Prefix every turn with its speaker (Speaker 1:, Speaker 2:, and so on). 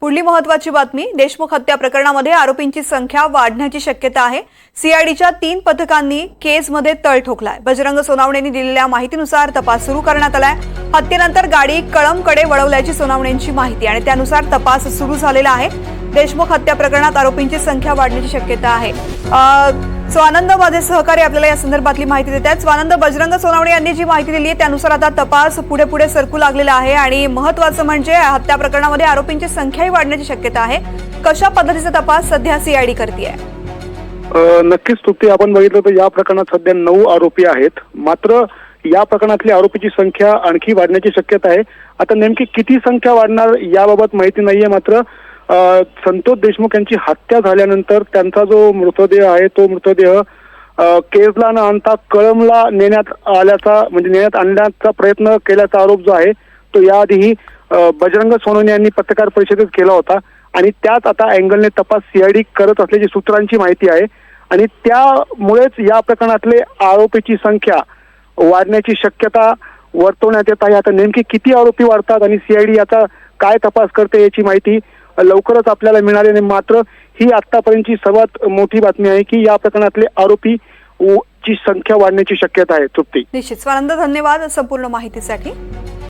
Speaker 1: पुढली महत्वाची बातमी देशमुख हत्या प्रकरणामध्ये आरोपींची संख्या वाढण्याची शक्यता आहे. सीआयडीच्या तीन पथकांनी केसमध्ये तळ ठोकलाय. बजरंग सोनावणेंनी दिलेल्या माहितीनुसार तपास सुरू करण्यात आलाय. हत्येनंतर गाडी कळमकडे वळवल्याची सोनावणेंची माहिती आणि त्यानुसार तपास सुरू झालेला आहे. देशमुख हत्या प्रकरणात आरोपींची संख्या वाढण्याची शक्यता आहे. स्वानंद माझे सहकारी आपल्याला या संदर्भातली माहिती देत आहेत. स्वानंद बजरंग सोनावणे यांनी जी माहिती दिली आहे त्यानुसार आता तपास पुढे पुढे सरकू लागलेला आहे आणि महत्वाचं म्हणजे हत्या प्रकरणामध्ये आरोपींची संख्याही वाढण्याची शक्यता आहे. कशा पद्धतीचा तपास सध्या सीआयडी करते
Speaker 2: नक्कीच तृप्ती आपण बघितलं तर या प्रकरणात सध्या नऊ आरोपी आहेत. मात्र या प्रकरणातली आरोपीची संख्या आणखी वाढण्याची शक्यता आहे. आता नेमकी किती संख्या वाढणार याबाबत माहिती नाहीये मात्र. संतोष देशमुख यांची हत्या झाल्यानंतर त्यांचा जो मृतदेह आहे तो मृतदेह केजला न आणता कळमला नेण्यात आल्याचा म्हणजे नेण्यात आणण्याचा प्रयत्न केल्याचा आरोप जो आहे तो याआधीही बजरंग सोनवणे यांनी पत्रकार परिषदेत केला होता. आणि त्याच आता अँगलने तपास सीआयडी करत असल्याची सूत्रांची माहिती आहे. आणि त्यामुळेच या प्रकरणातले आरोपीची संख्या वाढण्याची शक्यता वर्तवण्यात येत आहे. आता नेमकी किती आरोपी वाढतात आणि सीआयडी याचा काय तपास करते याची माहिती लवकरच आपल्याला मिळाली आणि मात्र ही आतापर्यंतची सर्वात मोठी बातमी आहे की या प्रकरणातले आरोपी ची संख्या वाढण्याची शक्यता आहे तृप्ती.
Speaker 1: निश्चित. स्वानंद धन्यवाद संपूर्ण माहितीसाठी.